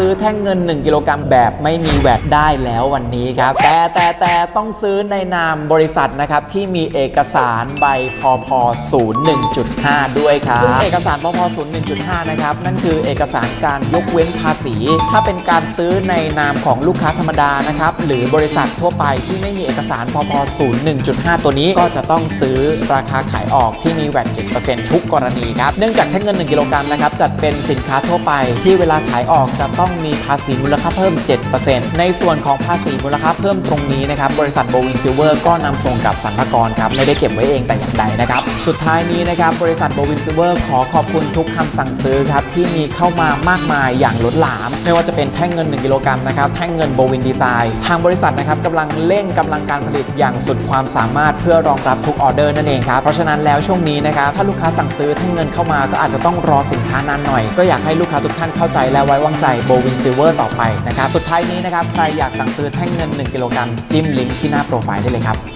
ซื้อแท่งเงิน 1 กิโลกรัมแบบไม่มีแวดได้แล้ววันนี้ครับ แต่แต่แต่ต้องซื้อในนามบริษัทนะครับ ที่มีเอกสารใบพพ01.5 ด้วยครับ ซึ่งเอกสารพพ01.5 นะครับ นั่นคือเอกสารการยกเว้นภาษี ถ้าเป็นการซื้อในนามของลูกค้าธรรมดานะครับ หรือบริษัททั่วไปที่ไม่มีเอกสารพพ01.5 ตัวนี้ก็จะต้องซื้อราคาขายออกที่มีแวด7%ทุกกรณีครับเนื่องจากแท่งเงิน 1 กิโลกรัมนะครับจัดเป็นสินค้าทั่วไปที่เวลาขายออกจะต้อง้องมีภาษีมูลค่าเพิ่ม 7%ในส่วนของภาษีมูลค่าเพิ่มตรงนี้นะครับบริษัทโบวิงซิลเวอร์ก็นำส่งกับสรรพากรครับไม่ได้เก็บไว้เองแต่อย่างใดนะครับสุดท้ายนี้นะครับบริษัทโบวิงซิลเวอร์ขอขอบคุณทุกคำสั่งซื้อครับที่มีเข้ามามากมายอย่างล้นหลาม ไม่ว่าจะเป็นแท่งเงิน 1 กิโลกรัมนะครับแท่งเงินโบวินดีไซน์ทางบริษัทนะครับกำลังเร่งกำลังการผลิตอย่างสุดความสามารถเพื่อรองรับทุกออเดอร์นั่นเองครับเพราะฉะนั้นแล้วช่วงนี้นะครับถ้าลูกค้าสั่งซื้อแท่งเงินเข้ามาก็อาจจะต้องรอสินค้านานหน่อย ก็อยากให้ลูกค้าทุกท่านเข้าใจและไว้วางใจโบวินซิลเวอร์ต่อไปนะครับ สุดท้ายนี้นะครับ ใครอยากสั่งซื้อแท่งเงิน 1 กิโลกรัมจิ้มลิงก์ที่หน้าโปรไฟล์ได้เลยครับ